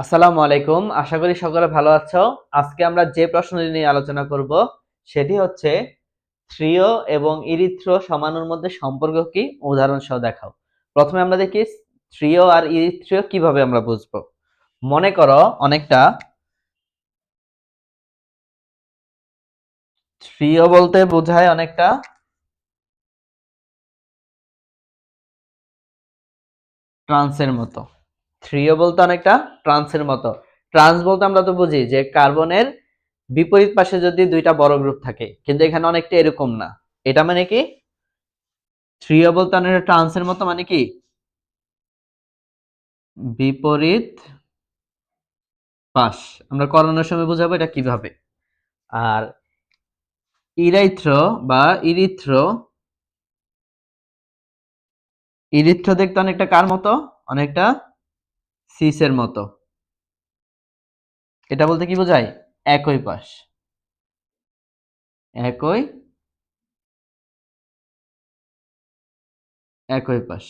আসসালামু আলাইকুম। আশা করি সকলে ভালো আছো। আজকে আমরা যে প্রশ্নটি নিয়ে আলোচনা করব, সেটি হচ্ছে, থ্রিও এবং ইরিথ্রো সমানুর মধ্যে সম্পর্ক কি? উদাহরণ সহ দেখাও। প্রথমে আমরা দেখি, থ্রিও আর ইরিথ্রিও কীভাবে আমরা বুঝব? মনে করো অনেকটা, থ্রিও বলতে বোঝায় অনেকটা, ট্রান্সের মতো। থ্রিও বলতে অনেকটা ট্রান্সের মতো। ট্রান্স বলতে আমরা তো বুঝি যে কার্বনের বিপরীত পাশে যদি দুইটা বড় গ্রুপ থাকে, কিন্তু এখানে অনেকটা এরকম না। এটা মানে কি? থ্রিও বলতে অনেকটা ট্রান্সের মতো মানে কি? বিপরীত পাশ। আমরা করোনার সময় বুঝাবো এটা কীভাবে। আর ইরাইথ্র বা ইরিথ্র ইরিথ্র দেখতে অনেকটা কার মতো? অনেকটা সিসের মতো। এটা বলতে কি বোঝায়? একই পাশ। একই একই পাশ।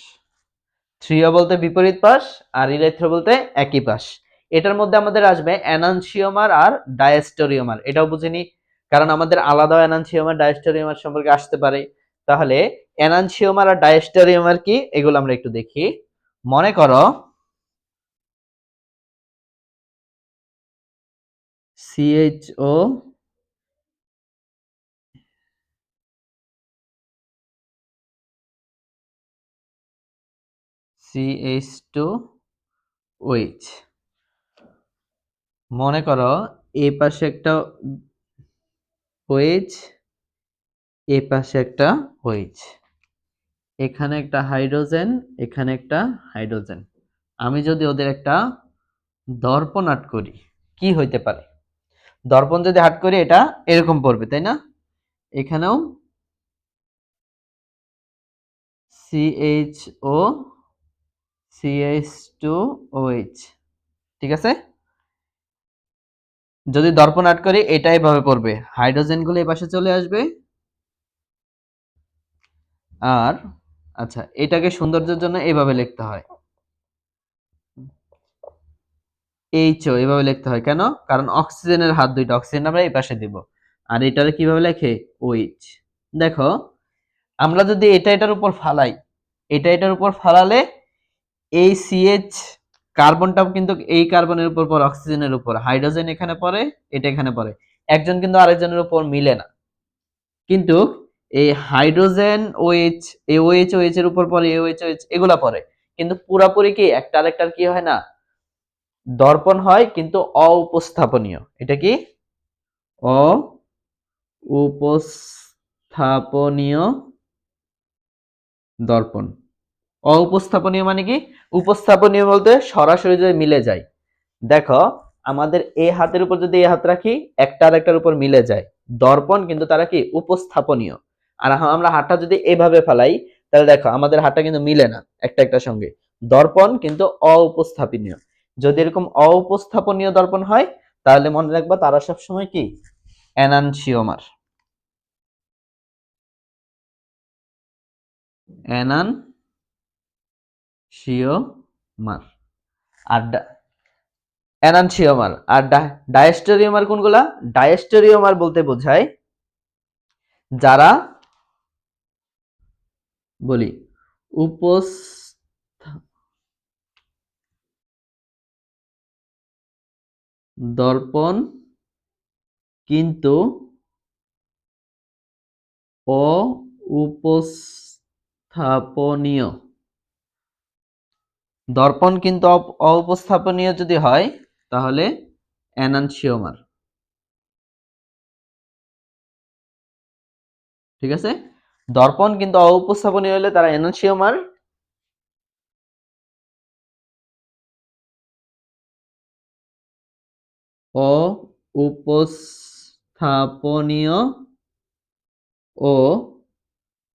থ্রিও বলতে বিপরীত পাশ, আর ইলেথ্রো বলতে একই পাশ। এটার মধ্যে আমাদের আসবে অ্যানানসিওমার আর ডায়াস্টোরিওমার। এটাও বুঝিনি, কারণ আমাদের আলাদা অ্যানানসিওমার, ডায়াস্টোরিওমার সম্পর্কে আসতে পারে। তাহলে অ্যানানসিওমার আর ডায়াস্টোরিওমার কি? এগুলো আমরা একটু দেখি। মনে করো সিএইচও সিএইচ টু ওইচ মনে করো এই পাশে একটা ওয়েজ এই পাশে একটা ওয়েজ এখানে একটা হাইড্রোজেন, এখানে একটা হাইড্রোজেন। আমি যদি ওদের একটা দর্পণ আট করি, কি হইতে পারে? দর্পণ যদি হাট করি, এটা এরকম পড়বে, তাই না? এখানেও CH O CH two OH ঠিক আছে? যদি দর্পণ আট করি, এটা এভাবে পড়বে। হাইড্রোজেনগুলো এই চলে আসবে। আর আচ্ছা এটাকে সৌন্দর্যের জন্য এভাবে লিখতে হয়। এইচও এভাবে লিখতে হয়। কেন? কারণ অক্সিজেনের হাত দুইটা, অক্সিজেন আমরা এই পাশে দিব। আর এটারে কীভাবে লেখে? ওইচ দেখো, আমরা যদি এটা এটার উপর ফালাই, এটা এটার উপর ফালালে এই সিএইচ কার্বনটাও কিন্তু এই কার্বনের উপর পর অক্সিজেনের উপর। হাইড্রোজেন এখানে পড়ে, এটা এখানে পড়ে। একজন কিন্তু আরেকজনের উপর মিলে না। কিন্তু এই হাইড্রোজেন ওএইচ এই ওএইচ ওএইচ এর উপর পরে ওএইচ ওএইচ এগুলা পড়ে। কিন্তু পুরাপুরি কি? একটা আরেকটার কি হয় না? দর্পণ হয় কিন্তু অউপস্থাপনীয়। এটা কি? অ উপস্থাপনীয় দর্পণ। অউপস্থাপনীয় মানে কি? উপস্থাপনীয় বলতে সরাসরি যদি মিলে যায়। দেখো, আমাদের এই হাতের উপর যদি এই হাত রাখি, একটা আর উপর মিলে যায়। দর্পণ কিন্তু তারা কি? উপস্থাপনীয়। আর আমরা হাতটা যদি এভাবে ফেলাই, তাহলে দেখো, আমাদের হাতটা কিন্তু মিলে না একটা একটা সঙ্গে। দর্পণ কিন্তু অউপস্থাপনীয়। যদি এরকম অউপস্থাপনীয় দর্পণ হয়, তাহলে মনে রাখবা তারা সব সময় কি? অ্যানানসিওমার। অ্যানান শিওমার আর অ্যানানসিওমার। আর ডায়াস্টোরিওমার কোনগুলা? ডায়াস্টোরিওমার বলতে বোঝায় যারা, বলি, উপস দর্পণ, কিন্তু অউপস্থাপনীয়। দর্পণ কিন্তু অউপস্থাপনীয় যদি হয়, তাহলে অ্যানানসিওমার। ঠিক আছে? দর্পণ কিন্তু অউপস্থাপনীয় হলে তারা অ্যানানসিওমার ও উপস্থাপনীয় ও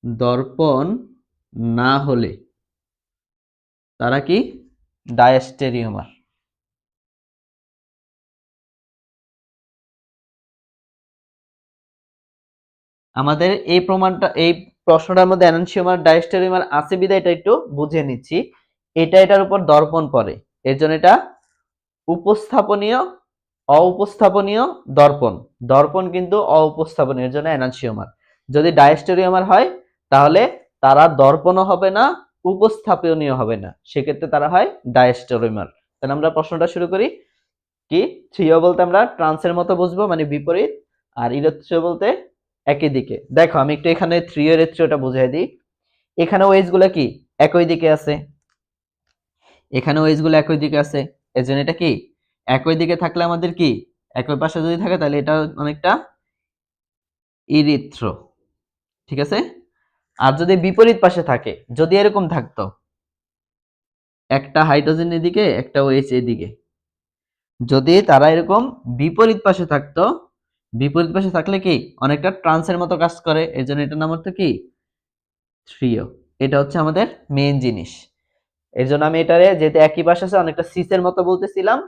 দর্পণ না হলে। তারা কি? ডায়াস্টেরিওমার। আমাদের এই প্রমাণটা, এই প্রশ্নটার মধ্যে অ্যানানসিওমার, ডায়াস্টেরিওমার আছে বিদায় এটা একটু বুঝে নিচ্ছি। এটা এটার উপর দর্পণ পড়ে। এর জন্য এটা উপস্থাপনীয় অউপস্থাপনীয় দর্পণ। দর্পণ কিন্তু অউপস্থাপনীয় জন্য এনানসিওমার। যদি ডায়াস্টেরিওমার হয়, তাহলে তারা দর্পণও হবে না, উপস্থাপনীয় হবে না। সেক্ষেত্রে তারা হয় ডায়াস্টেরিওমার। তাহলে আমরা প্রশ্নটা শুরু করি। কি? থ্রিও বলতে আমরা ট্রান্সের মতো বুঝব মানে বিপরীত, আর ইলেকট্রিও বলতে একই দিকে। দেখো, আমি একটু এখানে থ্রি এর থ্রিওটা বুঝিয়ে দিই। এখানে ওয়েজগুলো কি? একই দিকে আছে। এখানে ওয়েজগুলো একই দিকে আছে। এর জন্য এটা কি? একই দিকে থাকলে আমাদের কি? একই পাশে যদি থাকে তাহলে এটা অনেকটা ইরিথ্রো ঠিক আছে? আর যদি বিপরীত পাশে থাকে, যদি এরকম থাকতো, একটা হাইড্রোজেন এদিকে, একটা ওএইচ এদিকে। যদি তারা এরকম বিপরীত পাশে থাকতো, বিপরীত পাশে থাকলে কি? অনেকটা ট্রান্সের মতো কাজ করে এর জন্য এটার নাম হচ্ছে কি? থ্রিও। এটা হচ্ছে আমাদের মেইন জিনিস। এর জন্য আমি এটারে যেহেতু একই পাশে আছে, অনেকটা সিসের মতো বলতেছিলাম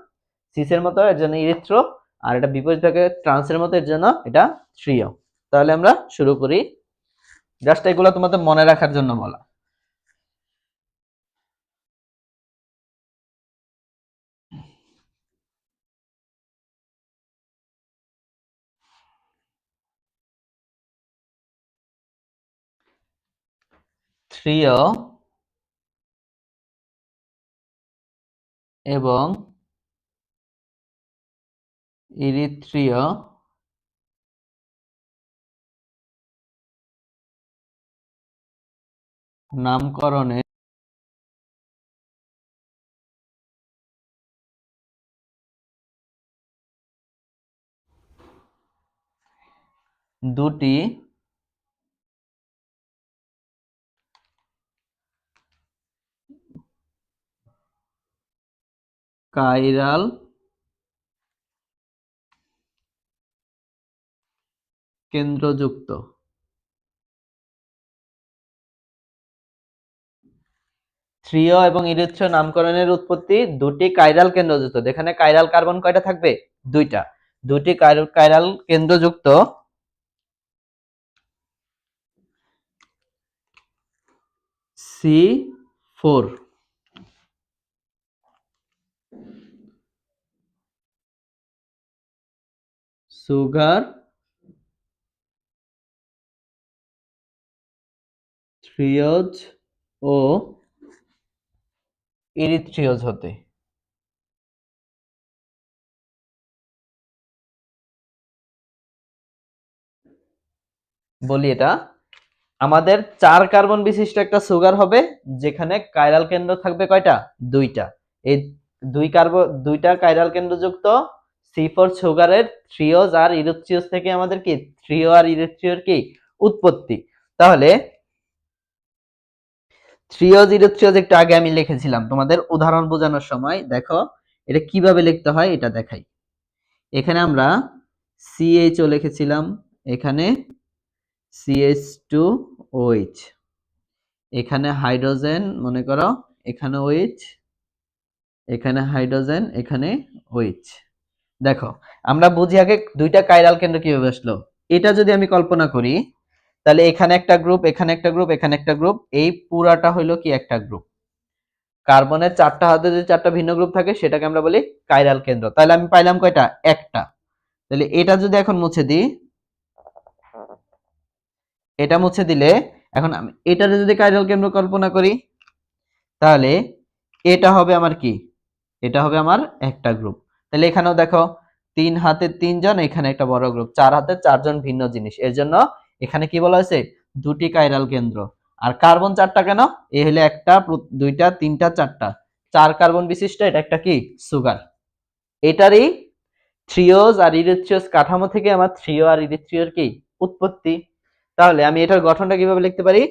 সিসের মতো, এর জন্য ইলেকট্রো আর এটা বিপরীত থাকে ট্রান্সের মতো, এর জন্য এটা থ্রিও তাহলে আমরা শুরু করি। জাস্ট এগুলো তোমাদের মনে রাখার জন্য বলা। এবং ইরিথ্রিয় নামকরণে দুটি কাইরাল কেন্দ্রযুক্ত। থ্রিও এবং ইরিথ্রিয় নামকরণের উৎপত্তি দুটি কাইরাল কেন্দ্রযুক্ত। এখানে কাইরাল কার্বন কয়টা থাকবে? দুইটা। দুটি কাইরাল কেন্দ্রযুক্ত। সি ফোর সুগার থ্রিওজ ও ইরিথ্রিওজ হতে। বলি এটা, আমাদের চার কার্বন বিশিষ্ট একটা সুগার হবে, যেখানে কাইরাল কেন্দ্র থাকবে কয়টা? দুইটা। এই দুই কার্বন দুইটা কাইরাল কেন্দ্রযুক্ত সি ফোর সুগারের থ্রিওজ আর ইরিথ্রিওজ থেকে আমাদের কি? থ্রিও আর ইরিথ্রিওর কি? উৎপত্তি। তাহলে থ্রিওজ ইরিথ্রিওজ একটু আগে আমি লিখেছিলাম, তোমাদের উদাহরণ বোঝানোর সময়, দেখো, এটা কীভাবে লিখতে হয় এটা দেখাই। এখানে আমরা সিএইচও লিখেছিলাম, এখানে সিএইচ টু ওইচ এখানে হাইড্রোজেন, মনে করো, এখানে ওইচ এখানে হাইড্রোজেন, এখানে ওইচ দেখো, আমরা বুঝি আগে দুইটা কাইরাল কেন্দ্র কীভাবে আসলো। এটা যদি আমি কল্পনা করি তাহলে এখানে একটা গ্রুপ এখানে একটা গ্রুপ এখানে একটা গ্রুপ এই পুরাটা হইল কি একটা গ্রুপ কার্বনের চারটা হাতে যদি চারটা ভিন্ন গ্রুপ থাকে, সেটাকে আমরা বলি কাইরাল কেন্দ্র। তাহলে আমি পাইলাম কয়টা? একটা। তাহলে এটা যদি এখন মুছে দিই, এটা মুছে দিলে, এখন আমি এটারে যদি কাইরাল কেন্দ্র কল্পনা করি, তাহলে এটা হবে আমার কি? এটা হবে আমার একটা গ্রুপ তাহলে এখানেও দেখো, তিন হাতে তিনজন, এখানে একটা বড় গ্রুপ চার হাতে চারজন ভিন্ন জিনিস। এর জন্য এখানে কি বলা হয়েছে? দুটি কাইরাল কেন্দ্র। আর কার্বন চারটা কেন? এ হলে একটা দুইটা, তিনটা, চারটা। চার কার্বন বিশিষ্ট, এটা একটা কি? সুগার এটারই থ্রিওজ আর ইরিথ্রিওজ কাঠামো থেকে আমার থ্রিও আর ইরিথ্রিওর কি? উৎপত্তি। তাহলে আমি এটার গঠনটা কীভাবে লিখতে পারি?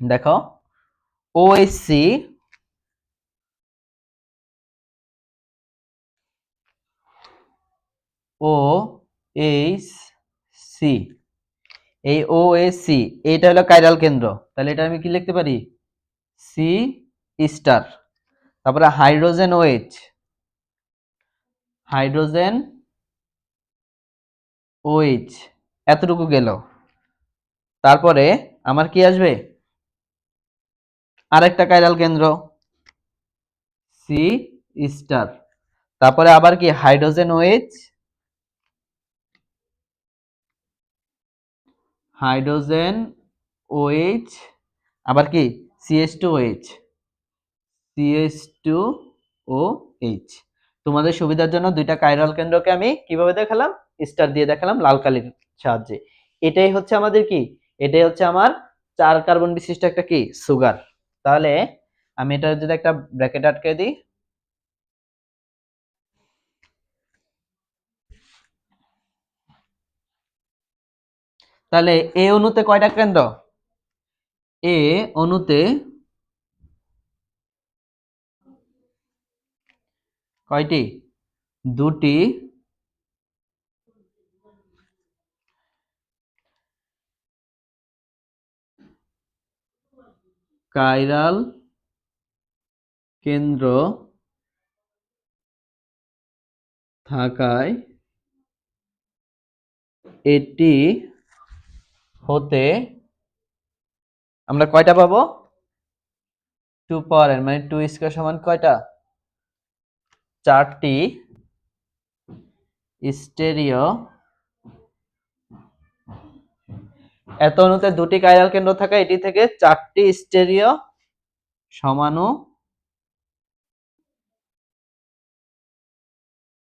দেখো ওএসসি ও এইচ সি এই ও এ সি এটা হলো কাইরাল কেন্দ্র। তাহলে এটা আমি কি লিখতে পারি? সি স্টার তারপরে হাইড্রোজেন ওএইচ হাইড্রোজেন ওএইচ এতটুকু গেল। তারপরে আমার কি আসবে? আরেকটা কাইরাল কেন্দ্র। সি স্টার তারপরে আবার কি? হাইড্রোজেন ওএইচ হাইড্রোজেন ওএইচ আবার কি? CH two OH CH two O H তোমাদের সুবিধার জন্য দুইটা কাইরাল কেন্দ্রকে আমি কীভাবে দেখালাম? স্টার দিয়ে দেখালাম লাল কালির সাহায্যে। এটাই হচ্ছে আমাদের কি? এটাই হচ্ছে আমার চার কার্বন বিশিষ্ট একটা কি? সুগার তাহলে আমি এটা যদি একটা ব্র্যাকেট আটকে দিই তাহলে এ অণুতে কয়টা কেন্দ্র? এ অণুতে কয়টি? দুটি। কাইরাল কেন্দ্র থাকায় এটি হতে আমরা কয়টা পাবো? টু পাওয়ার এন মানে টু স্কোয়ার সমান কয়টা? চারটি স্টেরিও এত অণুতে দুটি কাইরাল কেন্দ্র থাকা এটি থেকে চারটি স্টেরিও সমাণু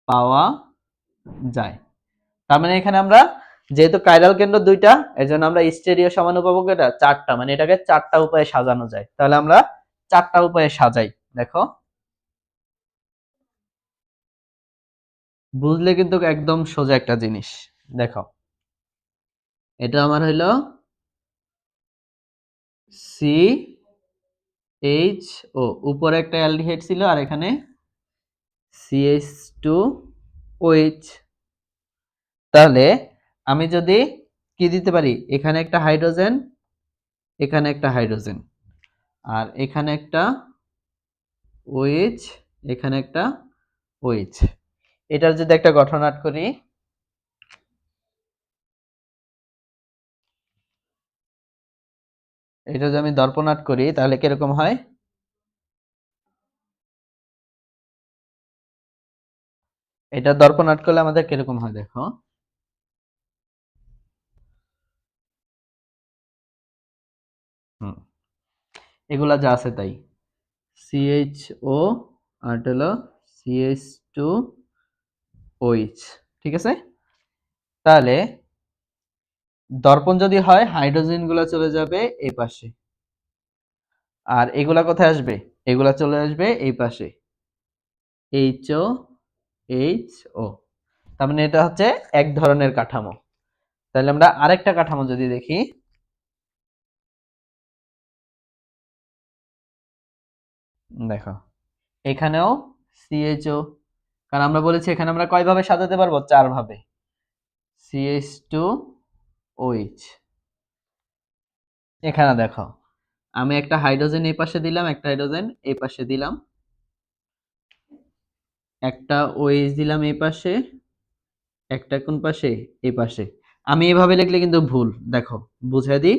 পাওয়া যায়। তার মানে এখানে আমরা যেহেতু কাইরাল কেন্দ্র দুইটা এর জন্য আমরা স্টেরিও পাবো এটা চারটা মানে এটাকে চারটা উপায়ে সাজানো যায়। তাহলে আমরা চারটা উপায়ে সাজাই, দেখো। বুঝলে কিন্তু একদম সোজা একটা জিনিস, দেখো। এটা আমার হইল সি এইচ ও উপরে একটা অ্যালডিহাইড ছিল আর এখানে সিএইচ টু ওইচ তাহলে আমি যদি কি দিতে পারি? এখানে একটা হাইড্রোজেন, এখানে একটা হাইড্রোজেন। আর এখানে একটা ওইচ এখানে একটা ওইচ এটার যদি একটা গঠন আট করি, এটা যদি আমি দর্পণাট করি, তাহলে কীরকম হয়? এটা দর্পণ আট করলে আমাদের কীরকম হয়, দেখো। এগুলা যা আছে তাই। সিএইচ ও আর হলো সিএইচ টু ওইচ ঠিক আছে? তাহলে দর্পণ যদি হয়, হাইড্রোজেনগুলা চলে যাবে এই পাশে। আর এগুলা কোথায় আসবে? এগুলা চলে আসবে এই পাশে। এইচ ও এইচ ও তার মানে এটা হচ্ছে এক ধরনের কাঠামো। তাহলে আমরা আরেকটা কাঠামো যদি দেখি দেখো। এখানেও সিএইচও কারণ আমরা বলেছি এখানে আমরা কয়ভাবে সাজাতে পারব? চার ভাবে সিএইচ টু ওইচ এখানে দেখো, আমি একটা হাইড্রোজেন এই পাশে দিলাম, একটা হাইড্রোজেন এই পাশে দিলাম। একটা ওএইচ দিলাম এই পাশে, একটা কোন পাশে? এই পাশে। আমি এভাবে লিখলে কিন্তু ভুল। দেখো বুঝে দিই,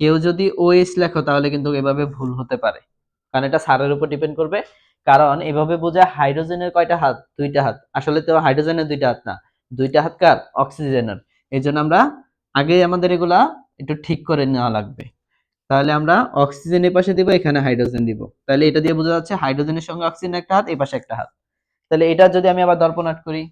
কেউ যদি ওএইচ লেখো তাহলে কিন্তু এভাবে ভুল হতে পারে। কারণ এটা সারের উপর ডিপেন্ড করবে। কারণ এভাবে বোঝা হাইড্রোজেনের কয়টা হাত? দুইটা হাত। আসলে তো হাইড্রোজেনের দুইটা হাত না। দুইটা হাত কার? অক্সিজেনের। এই জন্য আমরা আগে আমাদের এগুলা একটু ঠিক করে নেওয়া লাগবে। তাহলে আমরা অক্সিজেনের পাশে দিব, এখানে হাইড্রোজেন দিব। তাহলে এটা দিয়ে বোঝা যাচ্ছে হাইড্রোজেনের সঙ্গে অক্সিজেন একটা হাত, এই পাশে একটা হাত। তাহলে এটা যদি আমি আবার দর্পণাট করি।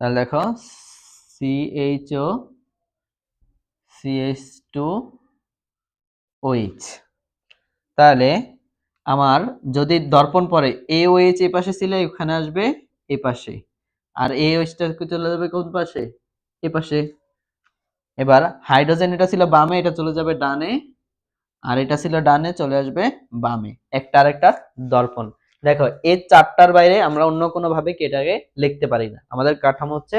তাহলে দেখো সিএইচও সিএইচ টু ওইচ তাহলে আমার যদি দর্পণ পরে এ ওএইচ এই পাশে ছিল এখানে আসবে এই পাশে। আর এ ওএইচটা চলে যাবে কোন পাশে? এ পাশে। এবার হাইড্রোজেন এটা ছিল বামে, এটা চলে যাবে ডানে। আর এটা ছিল ডানে, চলে আসবে বামে। একটা আর একটা দর্পণ। দেখো, এই চারটার বাইরে আমরা অন্য কোনো ভাবে কি এটাকে লিখতে পারি না। আমাদের কাঠামো হচ্ছে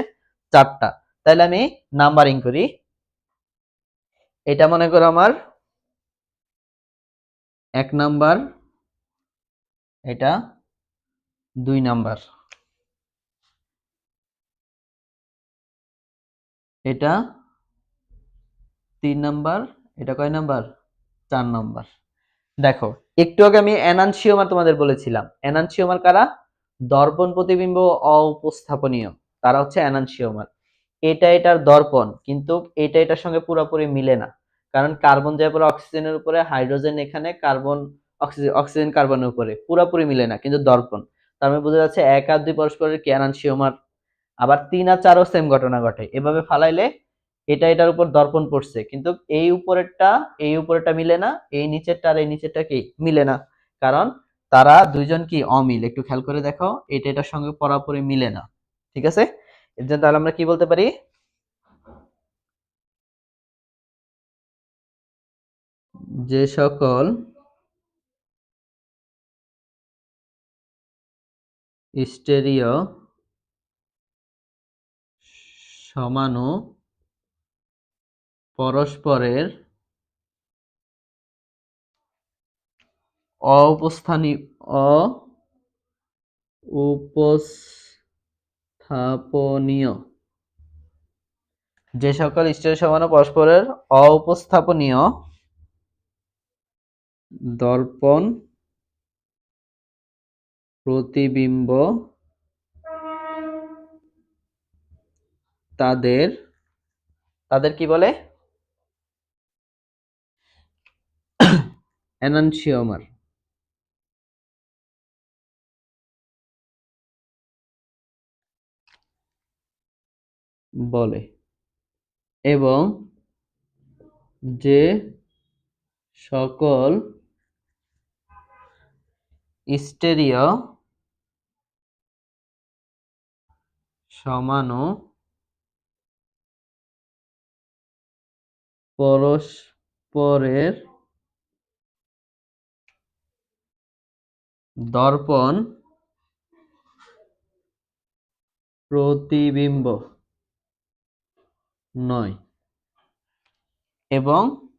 চারটা। তাহলে আমি নাম্বারিং করি। এটা মনে করো আমার এক নাম্বার, এটা দুই নাম্বার। এটা তিন নাম্বার, এটা কয় নাম্বার? চার নাম্বার। দেখো, একটু আগে আমি এনানসিওমার তোমাদের বলেছিলাম। এনানসিওমার কারা? দর্পণ প্রতিবিম্ব অউপস্থাপনীয়। তারা হচ্ছে এনানসিওমার এটা এটার দর্পণ, কিন্তু এটা এটার সঙ্গে পুরোপুরি মিলে না। কারণ কার্বন যায় পরে অক্সিজেনের উপরে, হাইড্রোজেন এখানে, কার্বন অক্সিজেন অক্সিজেন কার্বনের উপরে। পুরোপুরি মিলে না, কিন্তু দর্পণ। তার মানে বোঝা যাচ্ছে এক আর দুই পরস্পরের কি এনানসিওমার আবার তিন আর চারও সেম ঘটনা ঘটে। এভাবে ফালাইলে এটা এটার উপর দর্পণ পড়ছে কিন্তু এই উপরেরটা এই উপরেরটা মিলে না, এই নিচেরটা আর এই নিচেরটা কি? মিলে না। কারণ তারা দুইজন কি? অমিল। একটু খেয়াল করে দেখো, এটা এটার সঙ্গে পুরোপুরি মিলে না। ঠিক আছে? এর জন্য তাহলে আমরা কি বলতে পারি? যে সকল স্টেরিও সমাণু পরস্পরের অবস্থানী উপস্থাপনীয়। যে সকল স্টেরিও সমান পরস্পরের অউপস্থাপনীয় দর্পণ, প্রতিবিম্ব তাদের তাদের কি বলে? এনানসিওমার বলে। এবং যে সকল স্টেরিও সমাণু পরস্পরের দর্পণ প্রতিবিম্ব নয় এবং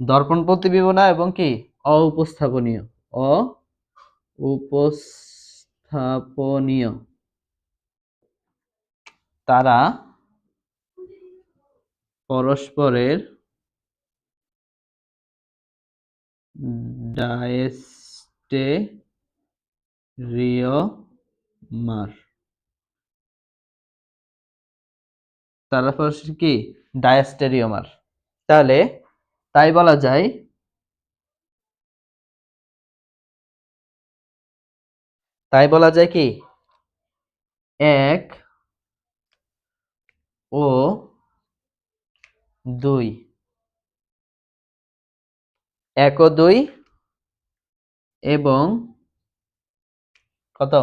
দর্পণ প্রতিবিম্ব না এবং কি? অউপস্থাপনীয়। উপস্থাপনীয় তারা পরস্পরের ডায়েস্টেরিওমার তারা পরস্পর কি? ডায়াস্টেরিওমার তাহলে তাই বলা যায় তাই বলা যায় কি? এক ও দুই। এক দুই এবং কত?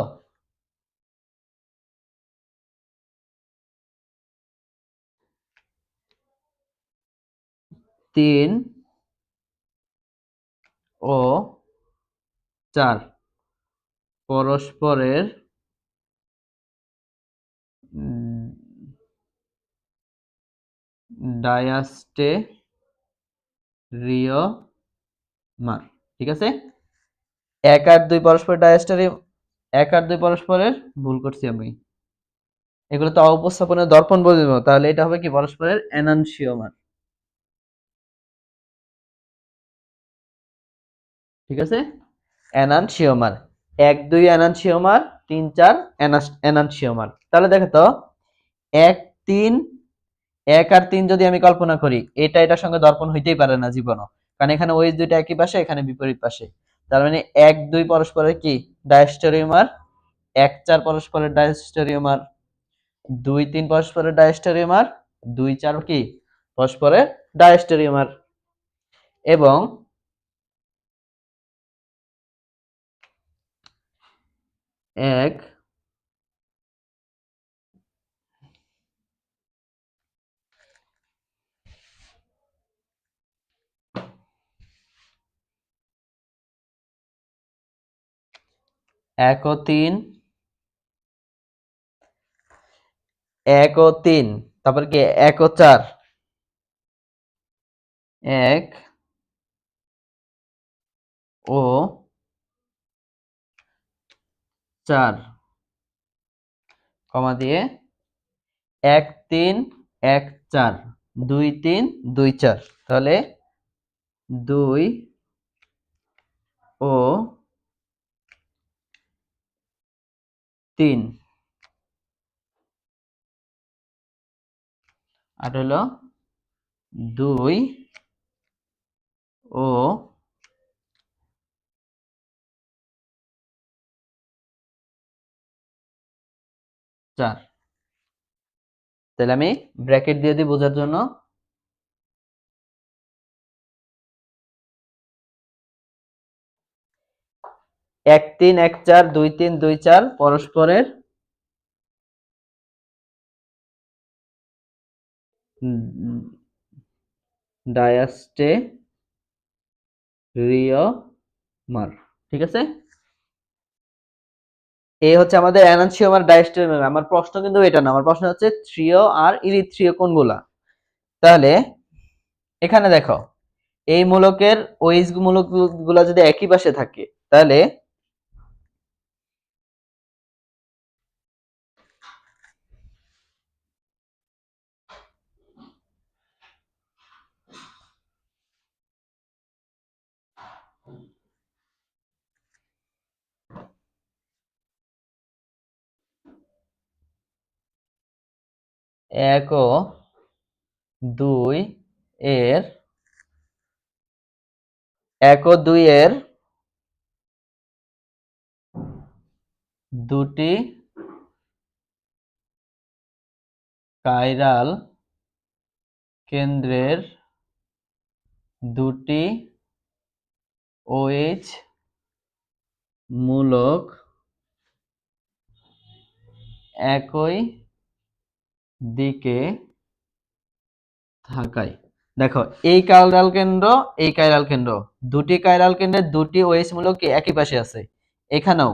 তিন ও চার। পরস্পরের ডায়াস্টে রিও মার ঠিক আছে? এক আর দুই পরস্পর ডায়াস্টারি, এক আর দুই পরস্পরের ভুল করছি আমি। এগুলো তো অবস্থাপনের দর্পণ বলে দেবো, তাহলে এটা হবে কি পরস্পরের এনানসিওমার ঠিক আছে? এনানসিওমার এক, দুই এনানসিওমার তিন, চার এনানসিওমার তাহলে দেখো তো, এক, তিন, এক আর তিন যদি আমি কল্পনা করি, এটা এটার সঙ্গে দর্পণ হইতেই পারে না জীবনও। কারণ এখানে ওই দুইটা একই পাশে, এখানে বিপরীত পাশে। তার মানে এক, দুই পরস্পরের কি? ডায়াস্টেরিওমার এক, চার পরস্পরের ডায়াস্টেরিওমার দুই, তিন পরস্পরের ডায়াস্টেরিওমার দুই, চার কি? পরস্পরের ডায়াস্টেরিওমার এবং এক এক তিন। এক তিন। তারপর কি? এক ও চার। এক ও চার। কমা দিয়ে এক তিন, এক চার। দুই তিন, দুই চার। তাহলে দুই ও তিন। আর হলো দুই ও চার। তাহলে আমি ব্র্যাকেট দিয়ে দিই বোঝার জন্য। এক তিন এক চার দুই তিন দুই চার পরস্পরের ডায়াস্টে রিও মার, ঠিক আছে? এই হচ্ছে আমাদের অ্যানানসিওমার ডায়াস্টেরিয়ম আমার প্রশ্ন কিন্তু এটা না, আমার প্রশ্ন হচ্ছে থ্রিও আর ইরিথ্রিও কোনগুলা? তাহলে এখানে দেখো, এই মূলকের ওইস মূলকগুলা যদি একই পাশে থাকে, তাহলে এক ও দুই এর এক ও দুই এর দুটি কাইরাল কেন্দ্রের দুটি ওএইচ মূলক একই দিকে থাকায় দেখো, এই কাইরাল কেন্দ্র, এই কাইরাল কেন্দ্র। দুটি কাইরাল কেন্দ্রের দুটি ওএইচ মূলক কি একই পাশে আছে? এখানেও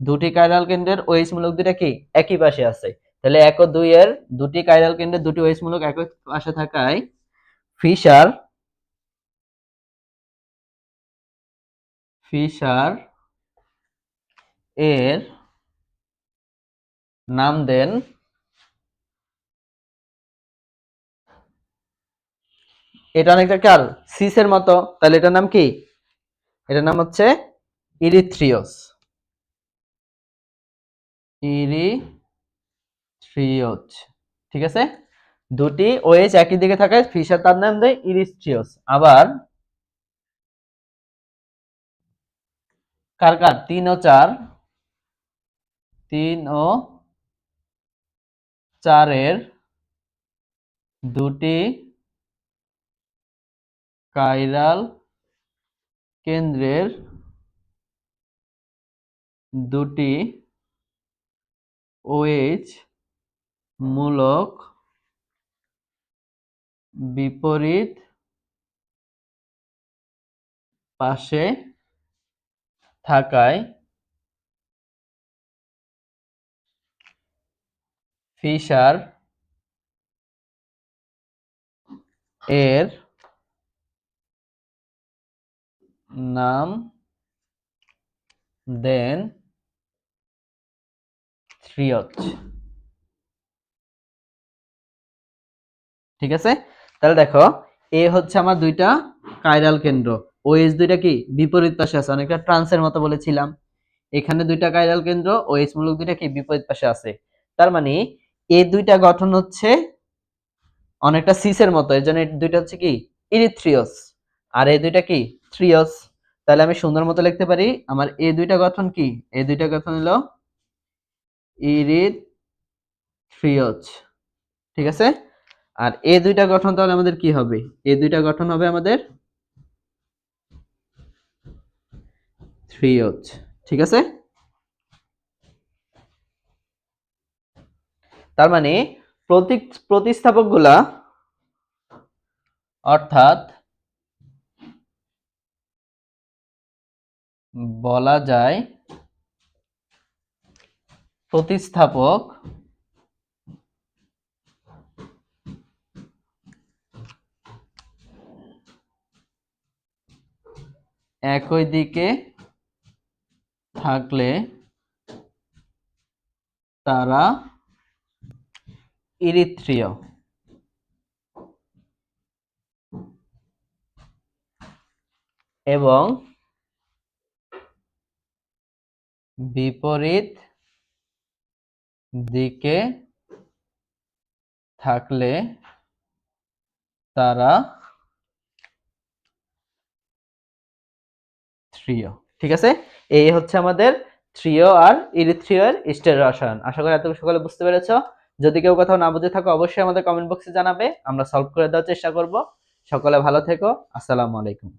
দুটি কাইরাল কেন্দ্রের ওএইচ মূলক দুটা কি একই পাশে আছে? তাহলে এক ও দুই এর দুটি কাইরাল কেন্দ্রের দুটি ওএইচ মূলক একই পাশে থাকায় ফিশার ফিশার এর নাম দেন এটা অনেকটা কার? সিসের মতো। তাহলে এটার নাম কি? এটার নাম হচ্ছে ইরিথ্রিওস ইরিথ্রিওস ঠিক আছে? দুটি ওএইচ একই দিকে থাকায় ফিশার তার নাম দেয় ইরিথ্রিওস আবার কার কার? তিন ও চার। তিন ও চারের দুটি কাইরাল কেন্দ্রের দুটি ওএইচ মূলক বিপরীত পাশে থাকায় ফিশার এর নাম, দেন ঠিক আছে? তাহলে দেখো, এ হচ্ছে আমার দুইটা কাইরাল কেন্দ্র। ওএস দুইটা কি? বিপরীত পাশে আছে। অনেকটা ট্রান্সের মতো বলেছিলাম। এখানে দুইটা কাইরাল কেন্দ্র ওএস মূলক দুইটা কি? বিপরীত পাশে আছে। তার মানে এ দুইটা গঠন হচ্ছে অনেকটা সিসের মতো। এর জন্য দুইটা হচ্ছে কি? ইরিথ্রিয়স আর এই দুইটা কি? থ্রিয়স তাহলে আমি সুন্দর মতো লিখতে পারি, আমার এই দুইটা গঠন কি? এই দুইটা গঠন হলো ইরিথ্রিয়স ঠিক আছে? আর এই দুইটা গঠন তাহলে আমাদের কি হবে? এই দুইটা গঠন হবে আমাদের থ্রিয়স ঠিক আছে? তার মানে প্রতীক প্রতিস্থাপকগুলা অর্থাৎ বলা যায় প্রতিস্থাপক একই দিকে থাকলে তারা ইরিত্রিয়। এবং বিপরীত দিকে থাকলে তারা থ্রিও ঠিক আছে? এই হচ্ছে আমাদের থ্রিও আর ইরিথ্রিও এর স্টের রসায়ন। আশা করি এতটুকু সকলে বুঝতে পেরেছ। যদি কেউ কোথাও না বুঝে থাকো, অবশ্যই আমাদের কমেন্ট বক্সে জানাবে। আমরা সলভ করে দেওয়ার চেষ্টা করব। সকলে ভালো থেকো। আসসালামু আলাইকুম।